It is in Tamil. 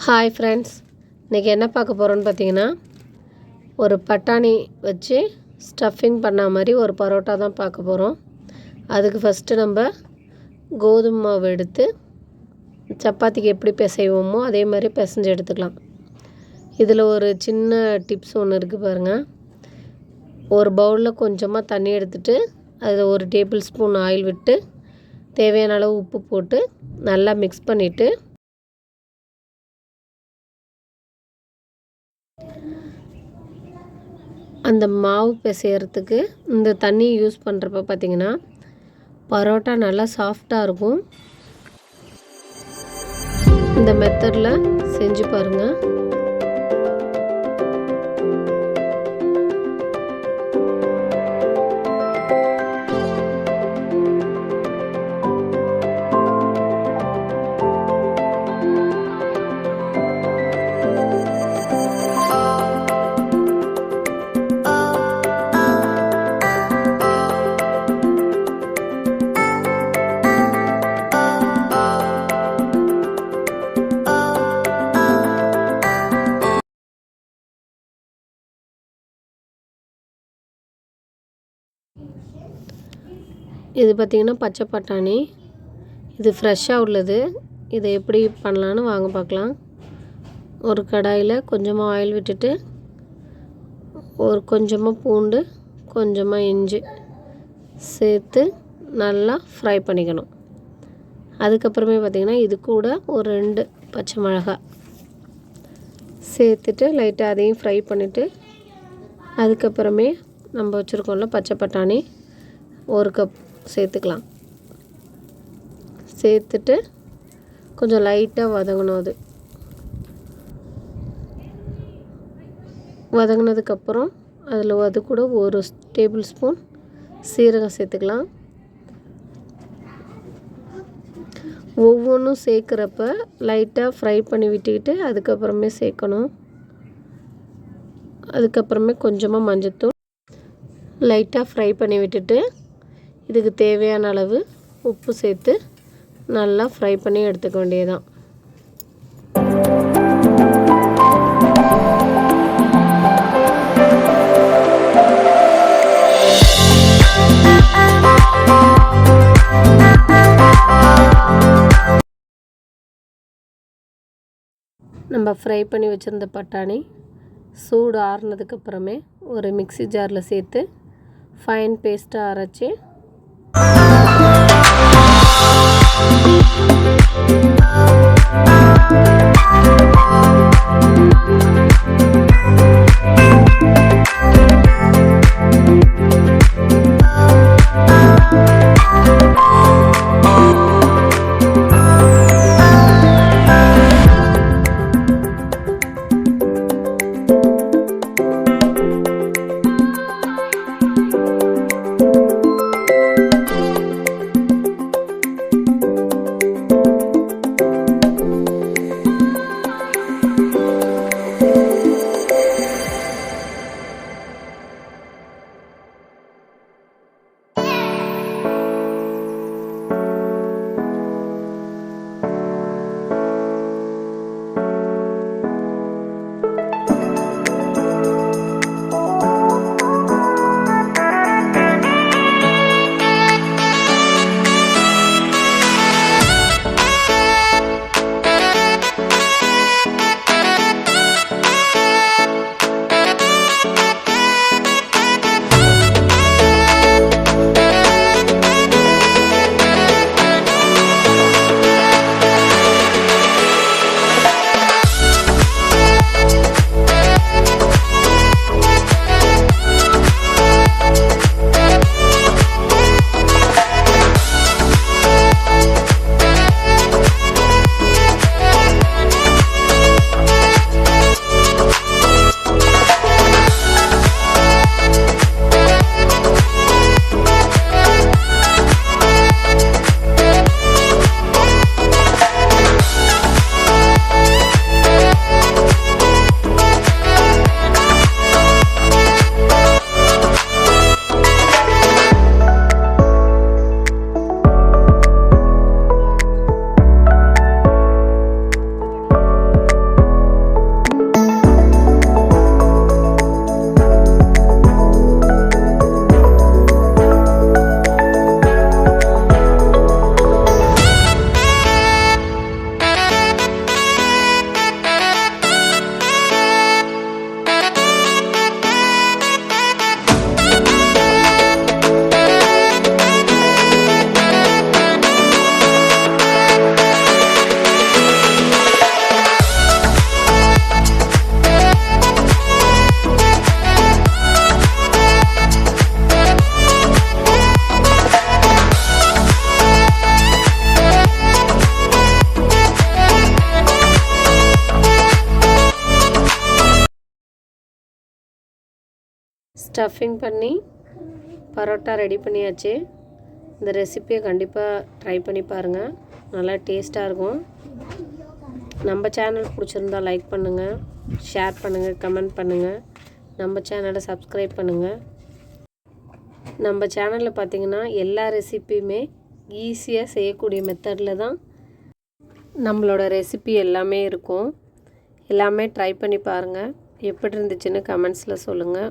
ஹாய் ஃப்ரெண்ட்ஸ் இன்றைக்கி என்ன பார்க்க போகிறோன்னு பார்த்தீங்கன்னா ஒரு பட்டாணி வச்சு ஸ்டஃபிங் பண்ண மாதிரி ஒரு பரோட்டா தான் பார்க்க போகிறோம் அதுக்கு ஃபஸ்ட்டு நம்ம கோதுமை மாவு எடுத்து சப்பாத்திக்கு எப்படி பிசைவோமோ அதே மாதிரி பிசைஞ்சு எடுத்துக்கலாம். இதில் ஒரு சின்ன டிப்ஸ் ஒன்று இருக்குது பாருங்கள் ஒரு பவுலில் கொஞ்சமாக தண்ணி எடுத்துட்டு அதில் ஒரு டேபிள் ஸ்பூன் ஆயில் விட்டு தேவையான அளவு உப்பு போட்டு நல்லா மிக்ஸ் பண்ணிவிட்டு அந்த மாவு பிசையறதுக்கு இந்த தண்ணி யூஸ் பண்ணுறப்ப பார்த்திங்கன்னா பரோட்டா நல்லா சாஃப்டாக இருக்கும். இந்த மெத்தடில் செஞ்சு பாருங்கள் இது பார்த்திங்கன்னா பச்சை பட்டாணி. இது ஃப்ரெஷ்ஷாக உள்ளது. இதை எப்படி பண்ணலான்னு வாங்க பார்க்கலாம். ஒரு கடாயில் கொஞ்சமாக ஆயில் விட்டுட்டு ஒரு கொஞ்சமாக பூண்டு கொஞ்சமாக இஞ்சி சேர்த்து நல்லா ஃப்ரை பண்ணிக்கணும். அதுக்கப்புறமே பார்த்திங்கன்னா இது கூட ஒரு ரெண்டு பச்சை மிளகாய் சேர்த்துட்டு லைட்டாக அதையும் ஃப்ரை பண்ணிவிட்டு அதுக்கப்புறமே நம்ம வச்சுருக்கோம்ல பச்சை பட்டாணி. ஒரு கப் சேர்த்துக்கலாம். சேர்த்துட்டு கொஞ்சம் லைட்டாக வதங்கணும் அது. வதங்கினதுக்கப்புறம் அதில் அது கூட ஒரு டேபிள் ஸ்பூன் சீரகம் சேர்த்துக்கலாம். ஒவ்வொன்றும் சேர்க்குறப்ப லைட்டாக ஃப்ரை பண்ணி விட்டுக்கிட்டு அதுக்கப்புறமே சேர்க்கணும். அதுக்கப்புறமே கொஞ்சமாக மஞ்சத்தூள் லைட்டாக ஃப்ரை பண்ணி விட்டுட்டு இதுக்கு தேவையான அளவு உப்பு சேர்த்து நல்லா ஃப்ரை பண்ணி எடுத்துக்க வேண்டியதான் நம்ம ஃப்ரை பண்ணி வச்சுருந்த பட்டாணி சூடு ஆறுனதுக்கப்புறமே ஒரு மிக்சி ஜாரில் சேர்த்து ஃபைன் பேஸ்ட்டாக அரைச்சி Thank you. ஸ்டஃபிங் பண்ணி பரோட்டா ரெடி பண்ணியாச்சு. இந்த ரெசிப்பியை கண்டிப்பாக ட்ரை பண்ணி பாருங்கள் நல்லா டேஸ்ட்டாக இருக்கும். நம்ம சேனல் பிடிச்சிருந்தா லைக் பண்ணுங்கள் ஷேர் பண்ணுங்கள் கமெண்ட் பண்ணுங்கள் நம்ம சேனலை சப்ஸ்கிரைப் பண்ணுங்கள் நம்ம சேனலில் பார்த்தீங்கன்னா எல்லா ரெசிப்பியுமே ஈஸியாக செய்யக்கூடிய மெத்தடில் தான் நம்மளோட ரெசிபி எல்லாமே இருக்கும். எல்லாமே ட்ரை பண்ணி பாருங்கள் எப்படி இருந்துச்சுன்னு கமெண்ட்ஸில் சொல்லுங்கள்